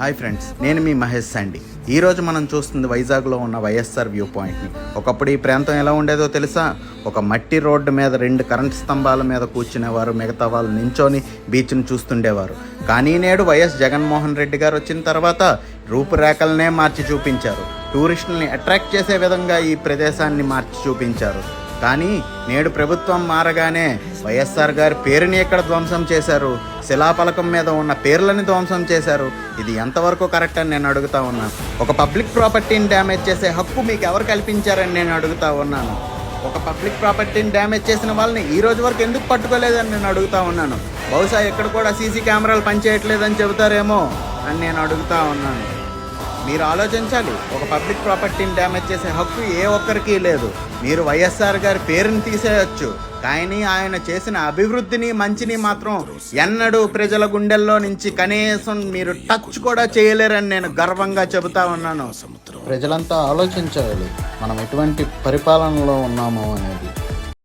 Hi friends నేను మీ మహేష్ సండి ఈరోజు మనం చూస్తుంది వైజాగ్లో ఉన్న వైఎస్ఆర్ వ్యూ పాయింట్ని. ఒకప్పుడు ఈ ప్రాంతం ఎలా ఉండేదో తెలుసా? ఒక మట్టి రోడ్డు మీద రెండు కరెంట్ స్తంభాల మీద కూర్చునేవారు మిగతా వాళ్ళు నించొని బీచ్ను చూస్తుండేవారు. కానీ నేడు వైఎస్ జగన్మోహన్ రెడ్డి గారు వచ్చిన తర్వాత రూపురేఖలనే మార్చి చూపించారు. టూరిస్టుల్ని అట్రాక్ట్ చేసే విధంగా ఈ ప్రదేశాన్ని మార్చి చూపించారు. కానీ నేడు ప్రభుత్వం మారగానే వైఎస్ఆర్ గారి పేరుని ఎక్కడ ధ్వంసం చేశారు? శిలాఫలకం మీద ఉన్న పేర్లని ధ్వంసం చేశారు? ఇది ఎంతవరకు కరెక్ట్ అని నేను అడుగుతా ఉన్నాను ఒక పబ్లిక్ ప్రాపర్టీని డ్యామేజ్ చేసే హక్కు మీకు ఎవరు కల్పించారని నేను అడుగుతా ఉన్నాను. ఒక పబ్లిక్ ప్రాపర్టీని డ్యామేజ్ చేసిన వాళ్ళని ఈ రోజు వరకు ఎందుకు పట్టుకోలేదని నేను అడుగుతా ఉన్నాను? బహుశా ఇక్కడ కూడా సీసీ కెమెరాలు పనిచేయట్లేదని చెబుతారేమో అని నేను అడుగుతా ఉన్నాను. మీరు ఆలోచించాలి ఒక పబ్లిక్ ప్రాపర్టీని డ్యామేజ్ చేసే హక్కు ఏ ఒక్కరికి లేదు. మీరు వైఎస్ఆర్ గారి పేరుని తీసేయచ్చు కానీ ఆయన చేసిన అభివృద్ధిని మంచిని మాత్రం ఎన్నడూ ప్రజల గుండెల్లో నుంచి కనీసం మీరు టచ్ కూడా చేయలేరని నేను గర్వంగా చెబుతా ఉన్నాను. ప్రజలంతా ఆలోచించాలి మనం ఎటువంటి పరిపాలనలో ఉన్నామో అనేది.